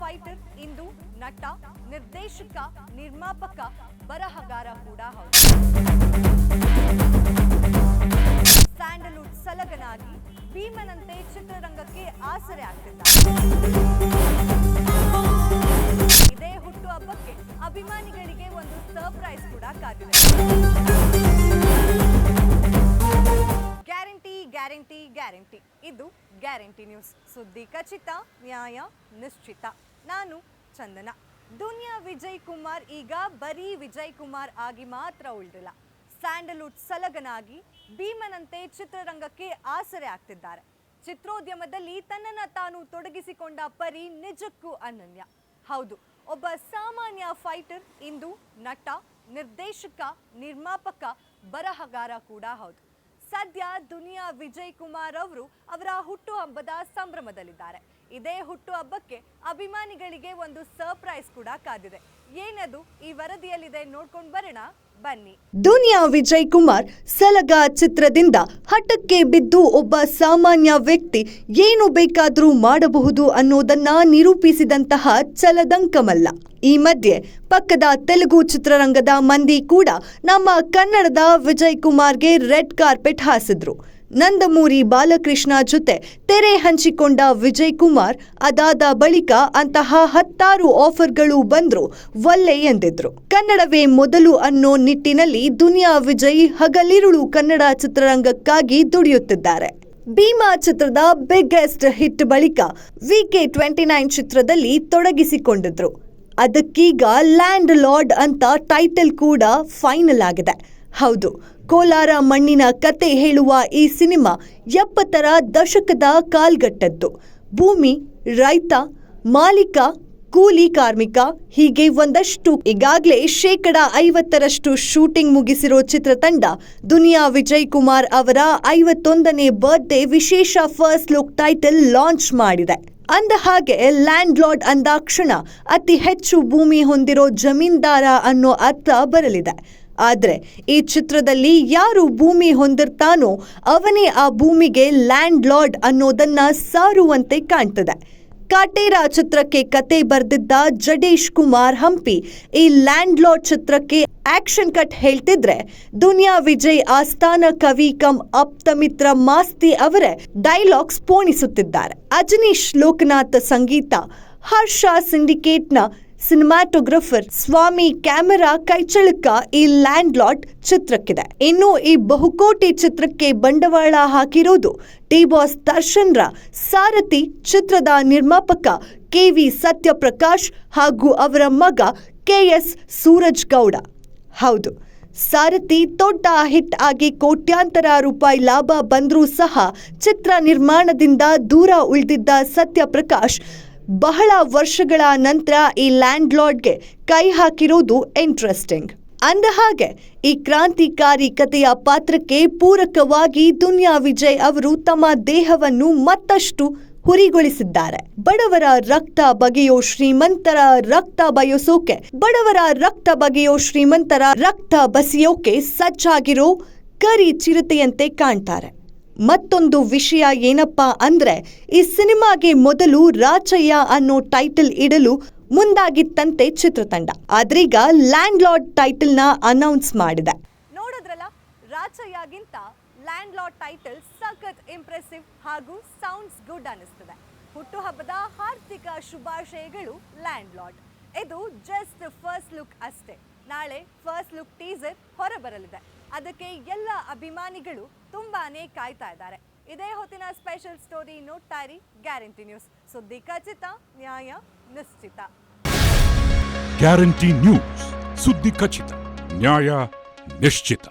Fighter ಇಂದು ನಟ, ನಿರ್ದೇಶಕ, ನಿರ್ಮಾಪಕ ಬರಹಗಾರ ಕೂಡ ಹೌದು. ಸ್ಯಾಂಡಲ್ವುಡ್ ಸಲಗನಾಗಿ ಭೀಮನಂತೆ ಚಿತ್ರರಂಗಕ್ಕೆ ಆಸರೆ ಆಗ್ತಿದ್ದಾರೆ. ಇದೇ ಹುಟ್ಟುಹಬ್ಬಕ್ಕೆ ಅಭಿಮಾನಿಗಳಿಗೆ ಒಂದು ಸರ್ಪ್ರೈಸ್ ಕೂಡ ಕಾದಿದೆ. Guarantee guarantee. ಇದು ಗ್ಯಾರಂಟಿ ನ್ಯೂಸ್. ಸುದ್ದಿ ಖಚಿತ, ನ್ಯಾಯ ನಿಶ್ಚಿತ. ನಾನು ಚಂದನ. ದುನಿಯಾ ವಿಜಯ್ ಕುಮಾರ್ ಈಗ ಬರೀ ವಿಜಯ್ ಕುಮಾರ್ ಆಗಿ ಮಾತ್ರ ಉಳಿದಿಲ್ಲ. ಸ್ಯಾಂಡಲ್ವುಡ್ ಸಲಗನಾಗಿ ಭೀಮನಂತೆ ಚಿತ್ರರಂಗಕ್ಕೆ ಆಸರೆ ಆಗ್ತಿದ್ದಾರೆ. ಚಿತ್ರೋದ್ಯಮದಲ್ಲಿ ತನ್ನನ್ನ ತಾನು ತೊಡಗಿಸಿಕೊಂಡ ಪರಿ ನಿಜಕ್ಕೂ ಅನನ್ಯ. ಹೌದು, ಒಬ್ಬ ಸಾಮಾನ್ಯ ಫೈಟರ್, ಇಂದು ನಟ, ನಿರ್ದೇಶಕ, ನಿರ್ಮಾಪಕ ಬರಹಗಾರ ಕೂಡ ಹೌದು. ಸದ್ಯ ದುನಿಯಾ ವಿಜಯ್ ಕುಮಾರ್ ಅವರು ಅವರ ಹುಟ್ಟುಹಬ್ಬದ ಸಂಭ್ರಮದಲ್ಲಿದ್ದಾರೆ. ಇದೇ ಹುಟ್ಟುಹಬ್ಬಕ್ಕೆ ಅಭಿಮಾನಿಗಳಿಗೆ ಒಂದು ಸರ್ಪ್ರೈಸ್ ಕೂಡ ಕಾದಿದೆ. ಏನದು ಈ ವರದಿಯಲ್ಲಿದೆ ನೋಡ್ಕೊಂಡು ಬರೋಣ. ಬನ್ನಿ. ದುನಿಯಾ ವಿಜಯ್ ಕುಮಾರ್ ಸಲಗ ಚಿತ್ರದಿಂದ ಹಠಕ್ಕೆ ಬಿದ್ದು ಒಬ್ಬ ಸಾಮಾನ್ಯ ವ್ಯಕ್ತಿ ಏನು ಬೇಕಾದರೂ ಮಾಡಬಹುದು ಅನ್ನೋದನ್ನ ನಿರೂಪಿಸಿದಂತಹ ಚಲದಂಕಮಲ್ಲ. ಈ ಮಧ್ಯೆ ಪಕ್ಕದ ತೆಲುಗು ಚಿತ್ರರಂಗದ ಮಂದಿ ಕೂಡ ನಮ್ಮ ಕನ್ನಡದ ವಿಜಯ್ ಕುಮಾರ್ಗೆ ರೆಡ್ ಕಾರ್ಪೆಟ್ ಹಾಸಿದ್ರು. ನಂದಮೂರಿ ಬಾಲಕೃಷ್ಣ ಜೊತೆ ತೆರೆ ಹಂಚಿಕೊಂಡ ವಿಜಯ್ ಕುಮಾರ್ ಅದಾದ ಬಳಿಕ ಅಂತಹ ಹತ್ತಾರು ಆಫರ್ಗಳು ಬಂದ್ರು ಒಲ್ಲೆ ಎಂದಿದ್ರು. ಕನ್ನಡವೇ ಮೊದಲು ಅನ್ನೋ ನಿಟ್ಟಿನಲ್ಲಿ ದುನಿಯಾ ವಿಜಯ್ ಹಗಲಿರುಳು ಕನ್ನಡ ಚಿತ್ರರಂಗಕ್ಕಾಗಿ ದುಡಿಯುತ್ತಿದ್ದಾರೆ. ಭೀಮಾ ಚಿತ್ರದ ಬಿಗ್ಗೆಸ್ಟ್ ಹಿಟ್ ಬಳಿಕ ವಿಕೆ ಟ್ವೆಂಟಿ ನೈನ್ ಚಿತ್ರದಲ್ಲಿ ತೊಡಗಿಸಿಕೊಂಡಿದ್ರು. ಅದಕ್ಕೀಗ ಲ್ಯಾಂಡ್ ಲಾರ್ಡ್ ಅಂತ ಟೈಟಲ್ ಕೂಡ ಫೈನಲ್ ಆಗಿದೆ. ಹೌದು, ಕೋಲಾರ ಮಣ್ಣಿನ ಕತೆ ಹೇಳುವ ಈ ಸಿನಿಮಾ ಎಪ್ಪತ್ತರ ದಶಕದ ಕಾಲ್ಗಟ್ಟದ್ದು. ಭೂಮಿ, ರೈತ, ಮಾಲೀಕ, ಕೂಲಿ ಕಾರ್ಮಿಕ, ಹೀಗೆ ಒಂದಷ್ಟು. ಈಗಾಗಲೇ ಶೇಕಡ ಐವತ್ತರಷ್ಟು ಶೂಟಿಂಗ್ ಮುಗಿಸಿರೋ ಚಿತ್ರತಂಡ ದುನಿಯಾ ವಿಜಯ್ ಕುಮಾರ್ ಅವರ ಐವತ್ತೊಂದನೇ ಬರ್ತ್ಡೇ ವಿಶೇಷ ಫಸ್ಟ್ ಲುಕ್ ಟೈಟಲ್ ಲಾಂಚ್ ಮಾಡಿದೆ. ಅಂದ ಹಾಗೆ ಲ್ಯಾಂಡ್ ಲಾರ್ಡ್ ಅಂದಾಕ್ಷಣ ಅತಿ ಹೆಚ್ಚು ಭೂಮಿ ಹೊಂದಿರೋ ಜಮೀನ್ದಾರ ಅನ್ನೋ ಅರ್ಥ ಬರಲಿದೆ. ಆದ್ರೆ ಈ ಚಿತ್ರದಲ್ಲಿ ಯಾರು ಭೂಮಿ ಹೊಂದಿರ್ತಾನೋ ಅವನೇ ಆ ಭೂಮಿಗೆ ಲ್ಯಾಂಡ್ ಲಾರ್ಡ್ ಅನ್ನೋದನ್ನ ಸಾರುವಂತೆ ಕಾಣ್ತದೆ. ಕಾಟೇರ ಚಿತ್ರಕ್ಕೆ ಕತೆ ಬರೆದಿದ್ದ ಜಡೇಶ್ ಕುಮಾರ್ ಹಂಪಿ ಈ ಲ್ಯಾಂಡ್ ಲಾರ್ಡ್ ಚಿತ್ರಕ್ಕೆ ಆಕ್ಷನ್ ಕಟ್ ಹೇಳ್ತಿದ್ರೆ, ದುನಿಯಾ ವಿಜಯ್, ಆಸ್ಥಾನ ಕವಿ ಕಮ್ ಅಪ್ತಮಿತ್ರ ಮಾಸ್ತಿ ಅವರೇ ಡೈಲಾಗ್ಸ್ ಪೋಣಿಸುತ್ತಿದ್ದಾರೆ. ಅಜನೀಶ್ ಲೋಕನಾಥ್ ಸಂಗೀತ, ಹರ್ಷ ಸಿಂಡಿಕೇಟ್ನ ಸಿನಿಮಾಟೋಗ್ರಫರ್ ಸ್ವಾಮಿ ಕ್ಯಾಮೆರಾ ಕೈಚಳಕ ಈ ಲ್ಯಾಂಡ್ ಲಾಟ್ ಚಿತ್ರಕ್ಕಿದೆ. ಇನ್ನು ಈ ಬಹುಕೋಟಿ ಚಿತ್ರಕ್ಕೆ ಬಂಡವಾಳ ಹಾಕಿರೋದು ಟಿ ಬಾಸ್ ದರ್ಶನ್ರ ಸಾರಥಿ ಚಿತ್ರದ ನಿರ್ಮಾಪಕ ಕೆವಿ ಸತ್ಯಪ್ರಕಾಶ್ ಹಾಗೂ ಅವರ ಮಗ ಕೆಎಸ್ ಸೂರಜ್ ಗೌಡ. ಹೌದು, ಸಾರಥಿ ದೊಡ್ಡ ಹಿಟ್ ಆಗಿ ಕೋಟ್ಯಾಂತರ ರೂಪಾಯಿ ಲಾಭ ಬಂದರೂ ಸಹ ಚಿತ್ರ ನಿರ್ಮಾಣದಿಂದ ದೂರ ಉಳಿದಿದ್ದ ಸತ್ಯಪ್ರಕಾಶ್ ಬಹಳ ವರ್ಷಗಳ ನಂತರ ಈ ಲ್ಯಾಂಡ್ ಲಾರ್ಡ್ಗೆ ಕೈ ಹಾಕಿರೋದು ಇಂಟ್ರೆಸ್ಟಿಂಗ್ ಅಂದ ಹಾಗೆ ಈ ಕ್ರಾಂತಿಕಾರಿ ಕಥೆಯ ಪಾತ್ರಕ್ಕೆ ಪೂರಕವಾಗಿ ದುನಿಯಾ ವಿಜಯ್ ಅವರು ತಮ್ಮ ದೇಹವನ್ನು ಮತ್ತಷ್ಟು ಹುರಿಗೊಳಿಸಿದ್ದಾರೆ. ಬಡವರ ರಕ್ತ ಬಗೆಯೋ ಶ್ರೀಮಂತರ ರಕ್ತ ಬಯಸೋಕೆ, ಬಡವರ ರಕ್ತ ಬಗೆಯೋ ಶ್ರೀಮಂತರ ರಕ್ತ ಬಸಿಯೋಕೆ ಸಜ್ಜಾಗಿರೋ ಕರಿ ಚಿರತೆಯಂತೆ ಕಾಣ್ತಾರೆ. ಮತ್ತೊಂದು ವಿಷಯ ಏನಪ್ಪಾ ಅಂದ್ರೆ, ಈ ಸಿನಿಮಾಗೆ ಮೊದಲು ರಾಚಯ್ಯ ಅನ್ನೋ ಟೈಟಲ್ ಇಡಲು ಮುಂದಾಗಿತ್ತಂತೆ ಚಿತ್ರತಂಡ. ಆದ್ರೀಗ ಲ್ಯಾಂಡ್ ಲಾರ್ಡ್ ಟೈಟಲ್ನ ಅನೌನ್ಸ್ ಮಾಡಿದೆ. ನೋಡಿದ್ರಲ್ಲ ರಾಚಯ್ಯಗಿಂತ ಲ್ಯಾಂಡ್ ಲಾರ್ಡ್ ಟೈಟಲ್ ಸಖತ್ ಇಂಪ್ರೆಸಿವ್ ಹಾಗೂ ಸೌಂಡ್ಸ್ ಗುಡ್ ಅನಿಸ್ತದೆ ಹುಟ್ಟುಹಬ್ಬದ ಹಾರ್ದಿಕ ಶುಭಾಶಯಗಳು ಲ್ಯಾಂಡ್ ಲಾರ್ಡ್ ಇದು ಜಸ್ಟ್ ಫಸ್ಟ್ ಲುಕ್ ಅಷ್ಟೇ. ನಾಳೆ ಫಸ್ಟ್ ಲುಕ್ ಟೀಸರ್ ಹೊರಬರಲಿದೆ. ಅದಕ್ಕೆ ಎಲ್ಲ ಅಭಿಮಾನಿಗಳು ತುಂಬಾನೇ ಕಾಯ್ತಾ ಇದ್ದಾರೆ. ಇದೇ ಹೊತ್ತಿನ ಸ್ಪೆಷಲ್ ಸ್ಟೋರಿ ನೋಡ್ತಾ ಇರಿ ಗ್ಯಾರಂಟಿ ನ್ಯೂಸ್ ಸುದ್ದಿ ಖಚಿತ ನ್ಯಾಯ, ನಿಶ್ಚಿತ. ಗ್ಯಾರಂಟಿ ನ್ಯೂಸ್ ಸುದ್ದಿ ಖಚಿತ ನ್ಯಾಯ, ನಿಶ್ಚಿತ.